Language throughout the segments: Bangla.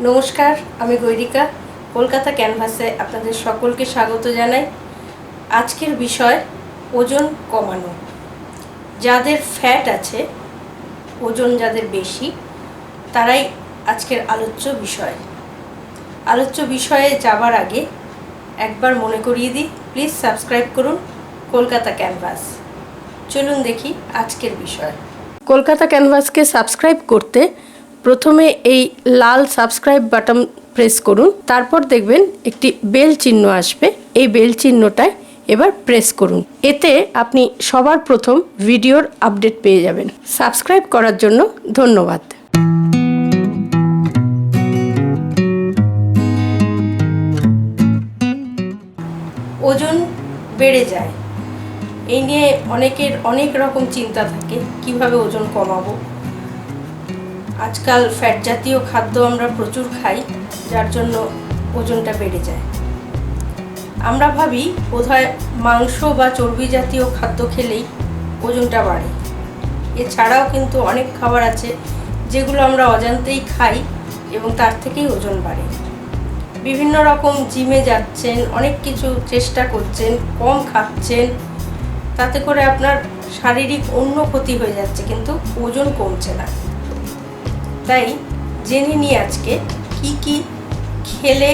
নমস্কার, আমি গৈরিকা। কলকাতা ক্যানভাসে আপনাদের সকলকে স্বাগত জানাই। আজকের বিষয়, ওজন কমানো। যাদের ফ্যাট আছে, ওজন যাদের বেশি, তারাই আজকের আলোচ্য বিষয়। আলোচ্য বিষয়ে যাবার আগে একবার মনে করিয়ে দিই প্লিজ সাবস্ক্রাইব করুন কলকাতা ক্যানভাস। চলুন দেখি আজকের বিষয়। কলকাতা ক্যানভাসকে সাবস্ক্রাইব করতে প্রথমে এই লাল সাবস্ক্রাইব বাটন প্রেস করুন, তারপর দেখবেন একটি বেল চিহ্ন আসবে, এই বেল চিহ্নটায় এবার প্রেস করুন। এতে আপনি সবার প্রথম ভিডিওর আপডেট পেয়ে যাবেন। সাবস্ক্রাইব করার জন্য ধন্যবাদ। ওজন বেড়ে যায়। এই নিয়ে অনেকের অনেক রকম চিন্তা থাকে, কীভাবে ওজন কমাবো? আজকাল ফ্যাট জাতীয় খাদ্য আমরা প্রচুর খাই, যার জন্য ওজনটা বেড়ে যায়। আমরা ভাবি বোধহয় মাংস বা চর্বি জাতীয় খাদ্য খেলেই ওজনটা বাড়ে। এছাড়াও কিন্তু অনেক খাবার আছে যেগুলো আমরা অজান্তেই খাই এবং তার থেকেই ওজন বাড়ে। বিভিন্ন রকম জিমে যাচ্ছেন, অনেক কিছু চেষ্টা করছেন, কম খাচ্ছেন, তাতে করে আপনার শারীরিক অন্য ক্ষতি হয়ে যাচ্ছে, কিন্তু ওজন কমছে না। তাই জেনে নিই আজকে কি কি খেলে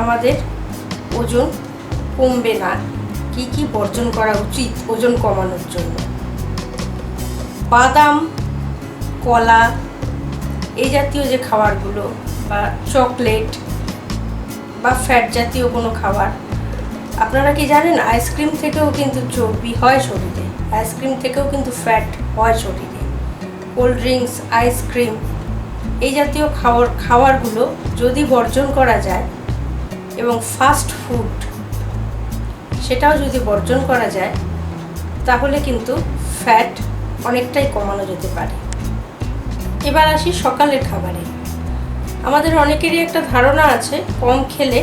আমাদের ওজন কমবে না, কি কি বর্জন করা উচিত ওজন কমানোর জন্য। বাদাম, কলা, এই জাতীয় যে খাবারগুলো বা চকলেট বা ফ্যাট জাতীয় কোনো খাবার, আপনারা কি জানেন আইসক্রিম থেকেও কিন্তু চর্বি হয় শরীরে, আইসক্রিম থেকেও কিন্তু ফ্যাট হয় শরীরে। কোল্ড ড্রিঙ্কস, আইসক্রিম এই জাতীয় খাবার খাবারগুলো যদি বর্জন করা যায় এবং ফাস্ট ফুড সেটাও যদি বর্জন করা যায়, তাহলে কিন্তু ফ্যাট অনেকটাই কমানো যেতে পারে। এবার আসি সকালের খাবারে। আমাদের অনেকেরই একটা ধারণা আছে, কম খেলে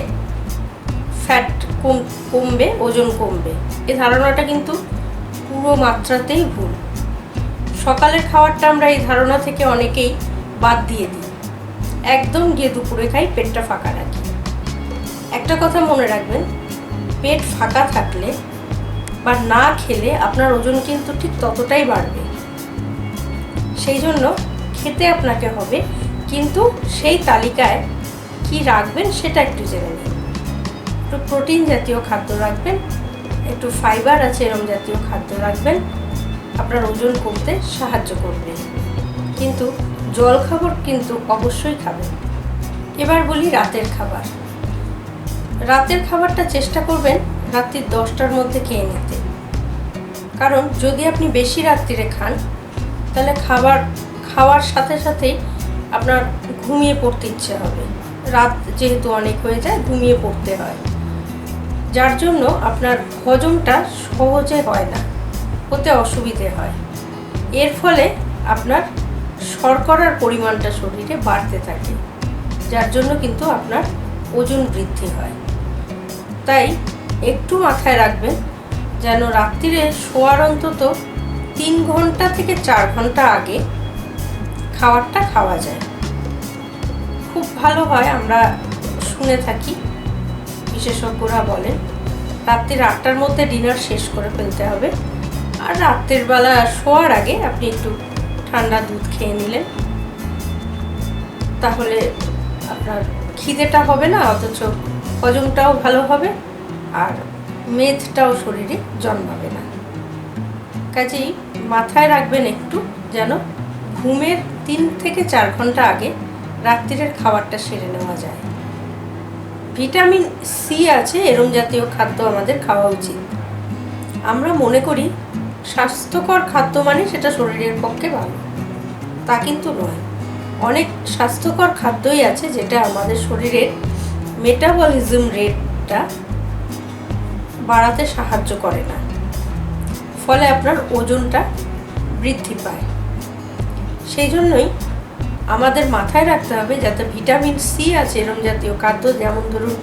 ফ্যাট কম, কমবে, ওজন কমবে। এই ধারণাটা কিন্তু পুরো মাত্রাতেই ভুল। সকালের খাবারটা আমরা এই ধারণা থেকে অনেকেই বাদ দিয়ে দিই। একদম গিয়ে দুপুরে খাই, পেটটা ফাঁকা রাখি। একটা কথা মনে রাখবেন, পেট ফাঁকা থাকলে বা না খেলে আপনার ওজন কিন্তু ঠিক ততটাই বাড়বে। সেই জন্য খেতে আপনাকে হবে, কিন্তু সেই তালিকায় কি রাখবেন সেটা একটু জেনে নিন। একটু প্রোটিন জাতীয় খাদ্য রাখবেন, একটু ফাইবার আছে এরম জাতীয় খাদ্য রাখবেন, আপনার ওজন কমতে সাহায্য করবে। কিন্তু জল খাবার কিন্তু অবশ্যই খাবেন এবার বলি রাতের খাবার। রাতের খাবারটা চেষ্টা করবেন রাত্রি দশটার মধ্যে খেয়ে নিতে। কারণ যদি আপনি বেশি রাত্রিরে খান, তাহলে খাবার, খাওয়ার সাথে সাথেই আপনার ঘুমিয়ে পড়তে ইচ্ছে হবে। রাত যেহেতু অনেক হয়ে যায়, ঘুমিয়ে পড়তে হয়। যার জন্য আপনার হজমটা সহজে হয় না, হতে অসুবিধে হয়। এর ফলে আপনার শর্করার পরিমাণটা শরীরে বাড়তে থাকে, যার জন্য কিন্তু আপনার ওজন বৃদ্ধি হয়। তাই একটু মাথায় রাখবেন যেন রাত্রিরে শোয়ার অন্তত তিন ঘণ্টা থেকে চার ঘণ্টা আগে খাবারটা খাওয়া যায়। খুব ভালো হয়, আমরা শুনে থাকি, বিশেষজ্ঞরা বলেন। রাত্রির আটটার মধ্যে ডিনার শেষ করে ফেলতে হবে। আর রাত্রের বেলা শোয়ার আগে আপনি একটু ঠান্ডা দুধ খেয়ে নিলেন। তাহলে আপনার খিদেটা হবে না, অথচ হজমটাও ভালো হবে আর মেদটাও শরীরে জন্মাবে না। কাজেই মাথায় রাখবেন একটু যেন ঘুমের তিন থেকে চার ঘণ্টা আগে রাত্রিরের খাবারটা সেরে নেওয়া যায়। ভিটামিন সি আছে, এরম জাতীয় খাদ্য আমাদের খাওয়া উচিত। আমরা মনে করি স্বাস্থ্যকর খাদ্য মানে সেটা শরীরের পক্ষে ভালো। তা কিন্তু নয়। অনেক স্বাস্থ্যকর খাদ্যই আছে যেটা আমাদের শরীরের মেটাবলিজম রেটটা বাড়াতে সাহায্য করে না। ফলে আপনার ওজনটা বৃদ্ধি পায়। সেই জন্যই আমাদের মাথায় রাখতে হবে যাতে ভিটামিন সি আছে এরম জাতীয় খাদ্য, যেমন ধরুন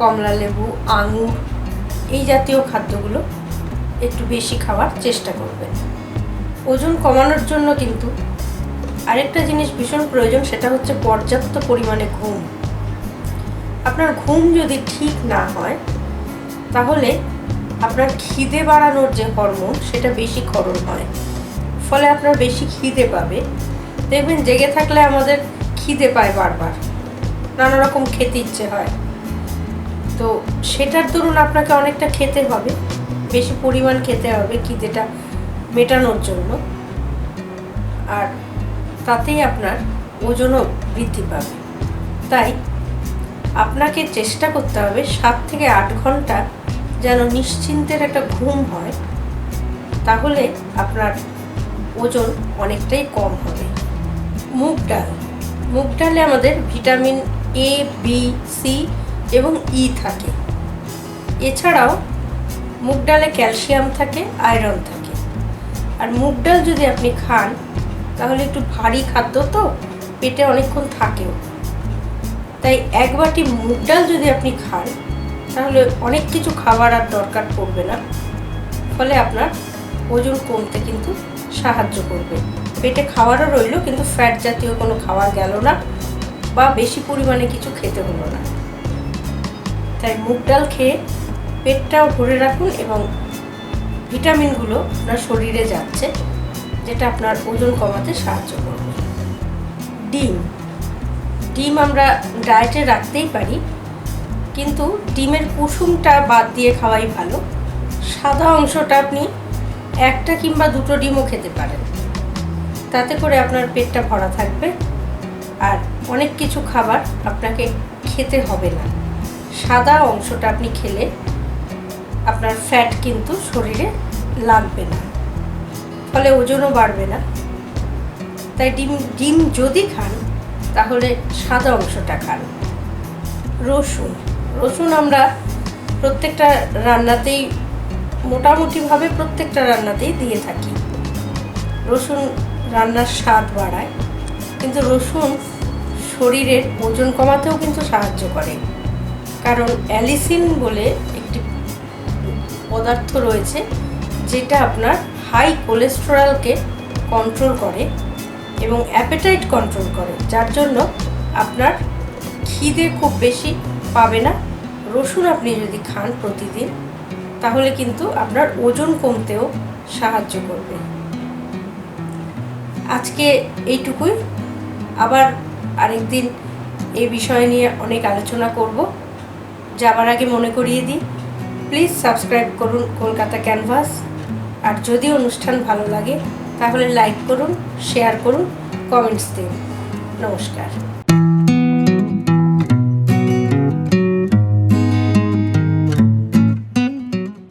কমলা লেবু, আঙুর, এই জাতীয় খাদ্যগুলো একটু বেশি খাওয়ার চেষ্টা করবেন। ওজন কমানোর জন্য কিন্তু আরেকটা জিনিস ভীষণ প্রয়োজন, সেটা হচ্ছে পর্যাপ্ত পরিমাণে ঘুম। আপনার ঘুম যদি ঠিক না হয়, তাহলে আপনার খিদে বাড়ানোর যে হরমোন, সেটা বেশি ক্ষরণ হয়। ফলে আপনার বেশি খিদে পাবে। দেখবেন, জেগে থাকলে আমাদের খিদে পায় বারবার। নানা রকম খেতে ইচ্ছে হয়। তো সেটার দরুন আপনাকে অনেকটা খেতে হবে। বেশি পরিমাণ খেতে হবে খিদেটা মেটানোর জন্য। আর তাতেই আপনার ওজনও বৃদ্ধি পাবে। তাই আপনাকে চেষ্টা করতে হবে সাত থেকে আট ঘণ্টা যেন নিশ্চিন্তের একটা ঘুম হয়, তাহলে আপনার ওজন অনেকটাই কম হবে। মুগ ডাল। মুগ ডালে আমাদের ভিটামিন এ বি সি এবং ই থাকে। এছাড়াও মুগ ডালে ক্যালসিয়াম থাকে, আয়রন থাকে। আর মুগ ডাল যদি আপনি খান তাহলে একটু ভারী খাদ্য তো, পেটে অনেকক্ষণ থাকেও। তাই এক বাটি মুগ ডাল যদি আপনি খান, তাহলে অনেক কিছু খাবার আর দরকার পড়বে না। ফলে আপনার ওজন কমতে কিন্তু সাহায্য করবে। পেটে খাওয়ারও রইল, কিন্তু ফ্যাট জাতীয় কোনো খাবার গেল না বা বেশি পরিমাণে কিছু খেতে হলো না। তাই মুগ ডাল খেয়ে পেটটাও ভরে রাখুন এবং ভিটামিনগুলো আপনার শরীরে যাচ্ছে। যেটা আপনার ওজন কমাতে সাহায্য করবে। ডিম। ডিম আমরা ডায়েটে রাখতেই পারি, কিন্তু ডিমের কুসুমটা বাদ দিয়ে খাওয়াই ভালো। সাদা অংশটা আপনি একটা কিংবা দুটো ডিমও খেতে পারেন। তাতে করে আপনার পেটটা ভরা থাকবে আর অনেক কিছু খাবার আপনাকে খেতে হবে না। সাদা অংশটা আপনি খেলে আপনার ফ্যাট কিন্তু শরীরে লাগবে না। ফলে ওজনও বাড়বে না। তাই ডিম ডিম যদি খান, তাহলে সাদা অংশটা খান। রসুন রসুন আমরা প্রত্যেকটা রান্নাতেই, মোটামুটিভাবে প্রত্যেকটা রান্নাতেই দিয়ে থাকি। রসুন রান্নার স্বাদ বাড়ায়, কিন্তু রসুন শরীরের ওজন কমাতেও কিন্তু সাহায্য করে। কারণ অ্যালিসিন বলে একটি পদার্থ রয়েছে যেটা আপনার হাই কোলেস্টেরলকে কন্ট্রোল করে এবং অ্যাপেটাইট কন্ট্রোল করে, যার জন্য আপনার খিদে খুব বেশি পাবে না। রসুন আপনি যদি খান প্রতিদিন, তাহলে কিন্তু আপনার ওজন কমতেও সাহায্য করবে। আজকে এইটুকুই। আবার আরেকদিন এই বিষয় নিয়ে অনেক আলোচনা করব। যাবার আগে মনে করিয়ে দিই প্লিজ সাবস্ক্রাইব করুন কলকাতা ক্যানভাস আর যদি অনুষ্ঠান ভালো লাগে তাহলে লাইক করুন শেয়ার করুন কমেন্টস দিন। নমস্কার।